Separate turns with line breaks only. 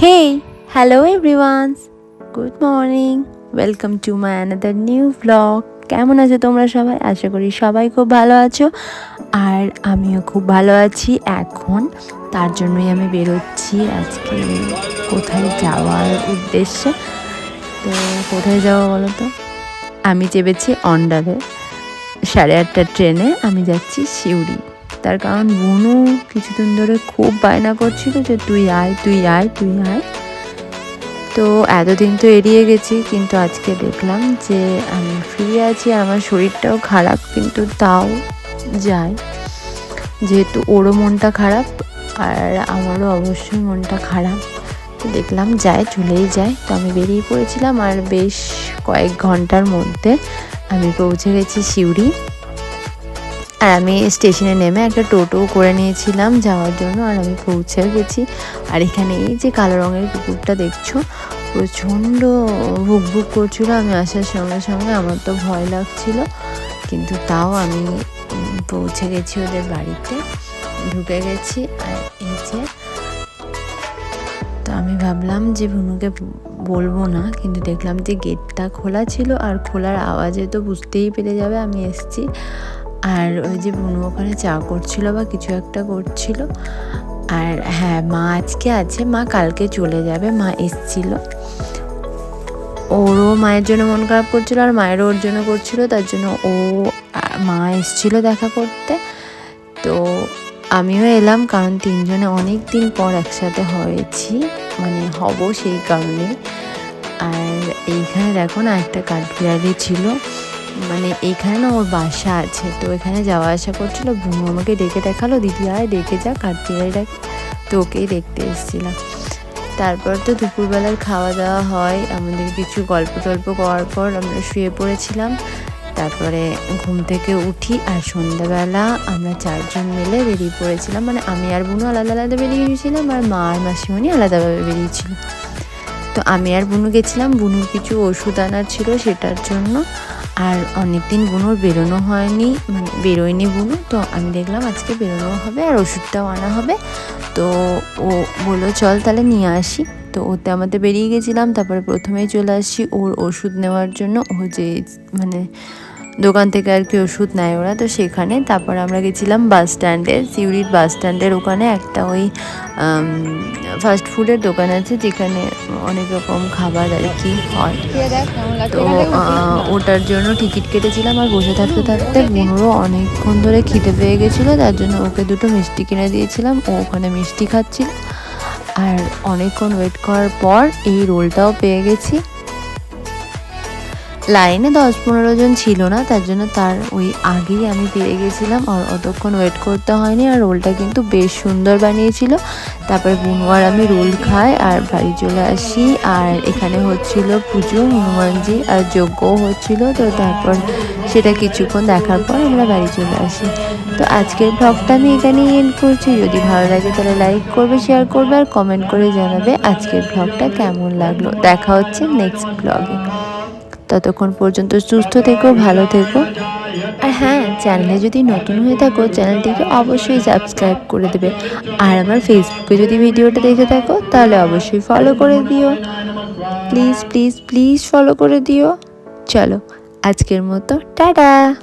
Hey, hello everyone. Good morning. Welcome to my another new vlog. কেমন আছো তোমরা সবাই? আশা করি সবাই খুব ভালো আছো। আর আমিও খুব ভালো আছি এখন। তার জন্যই আমি বেরোচ্ছি আজকে কোথায় যাওয়ার উদ্দেশ্যে। তো কোথায় যাব বলো তো? আমি চেপেছি অন্ডারে সাড়ে আটটার ট্রেনে আমি যাচ্ছি সিউড়ি। তার কারণ বুনু কিছুদিন ধরে খুব বায়না করছিল যে তুই আয় তুই আয় তুই আয়। তো এতদিন তো এড়িয়ে গেছি, কিন্তু আজকে দেখলাম যে আমি ফ্রি আছি, আমার শরীরটাও খারাপ, কিন্তু তাও যাই। যেহেতু ওরও মনটা খারাপ আর আমারও অবশ্যই মনটা খারাপ। তো দেখলাম যায়, চলেই যায়। তো আমি বেরিয়ে পড়েছিলাম আর বেশ কয়েক ঘণ্টার মধ্যে আমি পৌঁছে গেছি সিউড়ি। আর আমি স্টেশনে নেমে একটা টোটো করে নিয়েছিলাম যাওয়ার জন্য, আর আমি পৌঁছে গেছি। আর এখানে এই যে কালো রঙের কুকুরটা দেখছ, প্রচণ্ড ভুক ভুক করছিল। আমি আসার সঙ্গে সঙ্গে আমার তো ভয় লাগছিল, কিন্তু তাও আমি পৌঁছে গেছি ওদের বাড়িতে। ঢুকে গেছি, আর এই যে, তো আমি ভাবলাম যে ভুনুকে বলব না, কিন্তু দেখলাম যে গেটটা খোলা ছিল, আর খোলার আওয়াজে তো বুঝতেই পেরে যাবে, আমি এসছি। আর ওই যে বুনু ওখানে চা করছিল বা কিছু একটা করছিল। আর হ্যাঁ মা আজকে আছে, মা কালকে চলে যাবে, মা এসছিল। ওরও মায়ের জন্য মন খারাপ করছিল আর মায়েরও ওর জন্য করছিল, তার জন্য ও মা এসছিল দেখা করতে। তো আমিও এলাম কারণ তিনজনে অনেক দিন পর একসাথে হয়েছি মানে হব সেই কারণে আর এইখানে দেখো না একটা কাঠবিড়ালি ছিল। মানে এখানে না ওর বাসা আছে। তো এখানে যাওয়া আসা করছিল, বুনু আমাকে ডেকে দেখাল, দিদি আয়, ডেকে যা কাঠবিড়ালিটাকে তো ওকেই দেখতে এসেছিলাম। তারপর তো দুপুরবেলার খাওয়া দাওয়া হয়, আমাদের কিছু গল্প টল্প করার পর আমরা শুয়ে পড়েছিলাম। তারপরে ঘুম থেকে উঠি আর সন্ধ্যাবেলা আমরা চারজন মিলে বেরিয়ে পড়েছিলাম। মানে আমি আর বুনু আলাদা আলাদা বেরিয়ে গিয়েছিলাম আর মা আর মাসিমণি আলাদাভাবে বেরিয়েছিল। তো আমি আর বুনু গেছিলাম, বুনুর কিছু ওষুধ আনার ছিল সেটার জন্য। আর অনেক দিন বুনুর বেরোনো হয়নি মানে বেরোয়নি বুনু, তো আমি দেখলাম আজকে বেরোনো হবে আর ওষুধটাও আনা হবে। তো ও বলল, চল তাহলে নিয়ে আসি। তো ওতে আমাদের বেরিয়ে গেছিলাম, তারপরে প্রথমেই চলে আসি ওর ওষুধ নেওয়ার জন্য। ও যে মানে দোকান থেকে আর কি ওষুধ নেয় ওরা, তো সেখানে তারপর আমরা গেছিলাম বাস স্ট্যান্ডে সিউড়ির বাস স্ট্যান্ডের ওখানে একটা ওই ফাস্ট ফুডের দোকান আছে যেখানে অনেক রকম খাবার আর কি হয়। তো ওটার জন্য টিকিট কেটেছিলাম আর বসে থাকতে থাকতে বুনুরও অনেকক্ষণ ধরে খিদে পেয়ে গেছিল, তার জন্য ওকে দুটো মিষ্টি কিনে দিয়েছিলাম, ও ওখানে মিষ্টি খাচ্ছিল। আর অনেকক্ষণ ওয়েট করার পর এই রোলটাও পেয়ে গেছি। লাইনে দশ পনেরো জন ছিল না, তার জন্য তার ওই আগেই আমি পেয়ে গেছিলাম আর অতক্ষণ ওয়েট করতে হয়নি আর রোলটা কিন্তু বেশ সুন্দর বানিয়েছিল। তারপরে বুনু আর আমি রোল খাই আর বাড়ি চলে আসি আর এখানে হচ্ছিল পুজো হনুমানজি আর যজ্ঞও হচ্ছিল। তো তারপর সেটা কিছুক্ষণ দেখার পর আমরা বাড়ি চলে আসি। তো আজকের ব্লগটা আমি এখানেই এন্ড করছি। যদি ভালো লাগে তাহলে লাইক করবে শেয়ার করবে আর কমেন্ট করে জানাবে আজকের ব্লগটা কেমন লাগল। দেখা হচ্ছে নেক্সট ব্লগে ততক্ষণ পর্যন্ত সুস্থ থেকো, ভালো থেকো। আর হ্যাঁ চ্যানেলে যদি নতুন হয়ে থাকো চ্যানেলটিকে অবশ্যই সাবস্ক্রাইব করে দেবে। আর আমার ফেসবুকে যদি ভিডিওটা দেখে থাকো, তাহলে অবশ্যই ফলো করে দিও। প্লিজ প্লিজ প্লিজ ফলো করে দিও। চলো, আজকের মতো, টাটা!